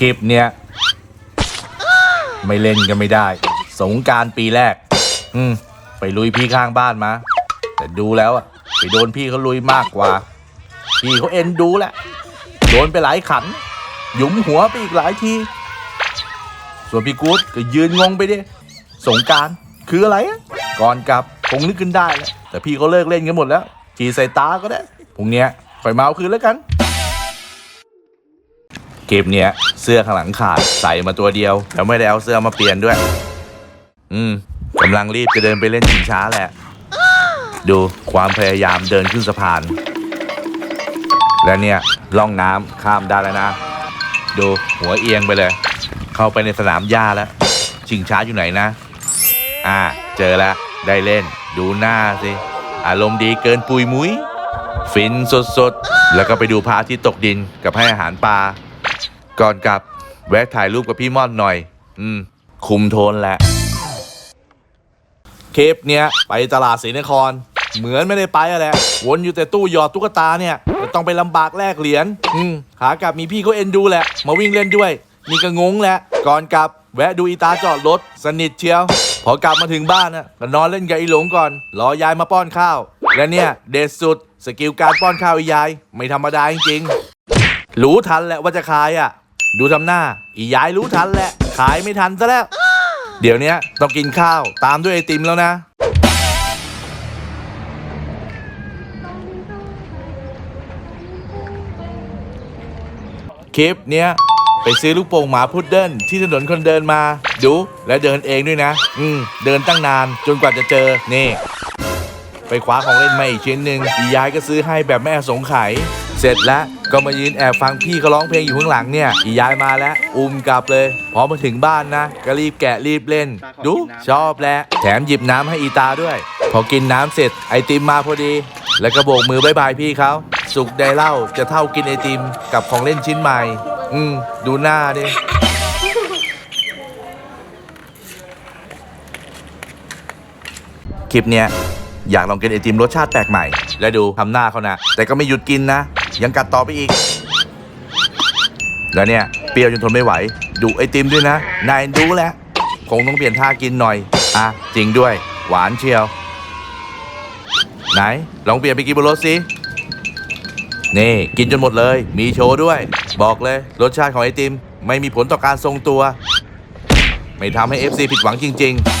คลิปเนี้ยไม่เล่นกันไม่ได้ สงการปีแรก อืมไปลุยพี่ข้างบ้านมา แต่ดูแล้วอะไปโดนพี่เขาลุยมากกว่า พี่เขาเอ็นดูแหละ โดนไปหลายขัน หยุมหัวไปอีกหลายที ส่วนพี่กู๊ดก็ยืนงงไปดิสงการคืออะไรอะก่อนกลับคงนึกขึ้นได้แล้วแต่พี่เขาเลิกเล่นกันหมดแล้วฉีใส่ตาก็ได้พรุ่งเนี้ยไปเมาเอาคืนแล้วกัน เกมเนี้ยเสื้อข้างหลังขาดใส่มาตัวเดียว แล้วไม่ได้เอาเสื้อมาเปลี่ยนด้วย อืมกำลังรีบจะเดินไปเล่นชิงช้าแหละ ดูความพยายามเดินขึ้นสะพาน และเนี่ยล่องน้ำข้ามได้แล้วนะ ดูหัวเอียงไปเลย เข้าไปในสนามหญ้าแล้วชิงช้าอยู่ไหนนะ อ่า เจอแล้วได้เล่น ดูหน้าสิอารมณ์ดีเกินปุยมุ้ย ฟินสดๆ แล้วก็ไปดูพระอาทิตย์ตกดินกับให้อาหารปลา ก่อนกลับ แวะถ่ายรูปกับพี่ม่อนหน่อย อืม คุมโทนแหละเคปเนี้ยไปตลาดศรีนคร เหมือนไม่ได้ไปอะแหละวนอยู่แต่ตู้หยอดตุ๊กตาเนี่ยต้องไปลำบากแลกเหรียญอืมขากลับมีพี่เขาเอ็นดูแหละ มาวิ่งเล่นด้วย นี่ก็งงแหละ ก่อนกลับ แวะดูอีตาจอดรถ สนิทเชียว พอกลับมาถึงบ้านน่ะก็นอนเล่นกับไอ้หลงก่อน รอยายมาป้อนข้าว และเนี่ยเด็ดสุด สกิลการป้อนข้าวไอ้ยาย ไม่ธรรมดาจริงๆรู้ทันแหละว่าจะขายอะ ดูทำหน้า อียายรู้ทันแหละ ขายไม่ทันซะแล้ว เดี๋ยวเนี้ยต้องกินข้าวตามด้วยไอติมแล้วนะ คลิปเนี้ยไปซื้อลูกโป่งหมาพุดเดิ้ลที่ถนนคนเดินมา ดูและเดินเองด้วยนะ อืม เดินตั้งนานจนกว่าจะเจอ นี่ ไปคว้าของเล่นมาอีกชิ้นหนึ่งอียายก็ซื้อให้แบบแม่สงไขยเสร็จแล้วก็มายืนแอบฟังพี่เขาร้องเพลงอยู่ข้างหลังเนี่ย อียายมาแล้ว อุ้มกลับเลย พอมาถึงบ้านนะ ก็รีบแกะรีบเล่น ดูชอบแหล้วแถมหยิบน้ำให้อีตาด้วย พอกินน้ำเสร็จไอติมมาพอดี แล้วก็โบกมือบายบายพี่เขา สุขได้เล่าจะเท่ากินไอติมกับของเล่นชิ้นใหม่ อืมดูหน้าดิคลิปเนี้ย อยากลองกินไอติมรสชาติแปลกใหม่ และดูทำหน้าเขานะ แต่ก็ไม่หยุดกินนะ ยังกัดต่อไปอีก แล้วเนี่ยเปรี้ยวจนทนไม่ไหว ดูไอติมด้วยนะ นายดูแหล้วคงต้องเปลี่ยนท่ากินหน่อย อะ จริงด้วย หวานเชียว ไหน ลองเปลี่ยนไปกินบนรถสิ นี่กินจนหมดเลย มีโชว์ด้วย บอกเลย รสชาติของไอติม ไม่มีผลต่อการทรงตัว ไม่ทำให้ FC ผิดหวังจริง ๆ